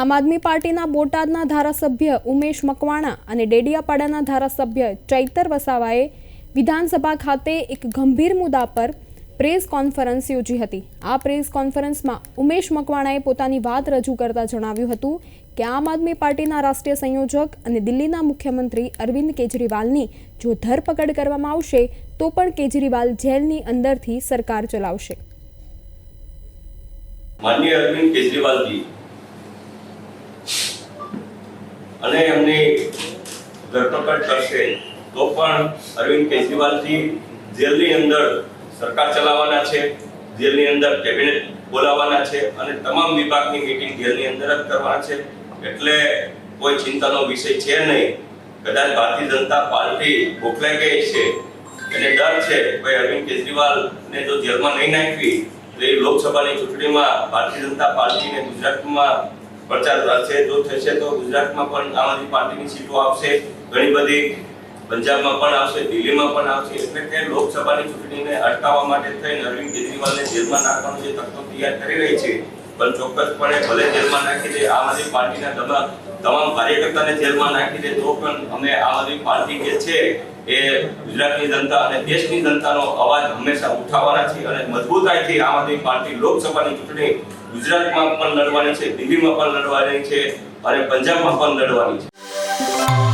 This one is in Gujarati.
આમ આદમી પાર્ટીના બોટાદના ધારાસભ્ય ઉમેશ મકવાણા અને ડેડિયાપાડાના ધારાસભ્ય ચૈતર વસાવાએ વિધાનસભા ખાતે એક ગંભીર મુદ્દા પર પ્રેસ કોન્ફરન્સ યોજી હતી. આ પ્રેસ કોન્ફરન્સમાં ઉમેશ મકવાણાએ પોતાની વાત રજૂ કરતા જણાવ્યું હતું કે આમ આદમી પાર્ટીના રાષ્ટ્રીય સંયોજક અને દિલ્હીના મુખ્યમંત્રી અરવિંદ કેજરીવાલની જો ધરપકડ કરવામાં આવશે, તો પણ કેજરીવાલ જેલની અંદરથી સરકાર ચલાવશે. માનનીય અરવિંદ કેજરીવાલજી અને એમની ધરપકડ કરશે, તો પણ અરવિંદ કેજરીવાલજી જેલની અંદર સરકાર ચલાવવાના છે, જેલની અંદર કેબિનેટ બોલાવવાના છે અને તમામ વિભાગની મીટિંગ જેલની અંદર જ કરવાના છે. એટલે કોઈ ચિંતાનો વિષય છે નહીં. કદાચ ભારતીય જનતા પાર્ટી ભોખલાઈ ગઈ છે. એને ડર છે ભાઈ અરવિંદ કેજરીવાલને જો જેલમાં નહીં નાખવી, તો એ લોકસભાની ચૂંટણીમાં ભારતીય જનતા પાર્ટીને ગુજરાતમાં પ્રચાર થશે જો થશે તો ગુજરાતમાં પણ આમ આદમી પાર્ટીની સીટો આવશે, ઘણી બધી પંજાબમાં પણ આવશે, દિલ્હીમાં પણ આવશે, એટલે કે લોકસભાની ચૂંટણીને અટકાવવા માટે થઈને અરવિંદ કેજરીવાલને જેલમાં નાખવાનો જે તકતો તૈયાર કરી રહી છે, પણ ચોક્કસપણે ભલે જેલમાં નાખી દે, આમ આદમી પાર્ટીના તમામ તમામ કાર્યકર્તાને જેલમાં નાખી દે, તો પણ અમે આમ આદમી પાર્ટી જે છે, એ ગુજરાતની જનતા અને દેશની જનતાનો અવાજ હંમેશા ઉઠાવવાના છે અને મજબૂતાઈથી આમ આદમી પાર્ટી લોકસભાની ચૂંટણી ગુજરાતમાં પણ લડવાની છે દિલ્હીમાં પણ લડવાની છે અને પંજાબમાં પણ લડવાની છે.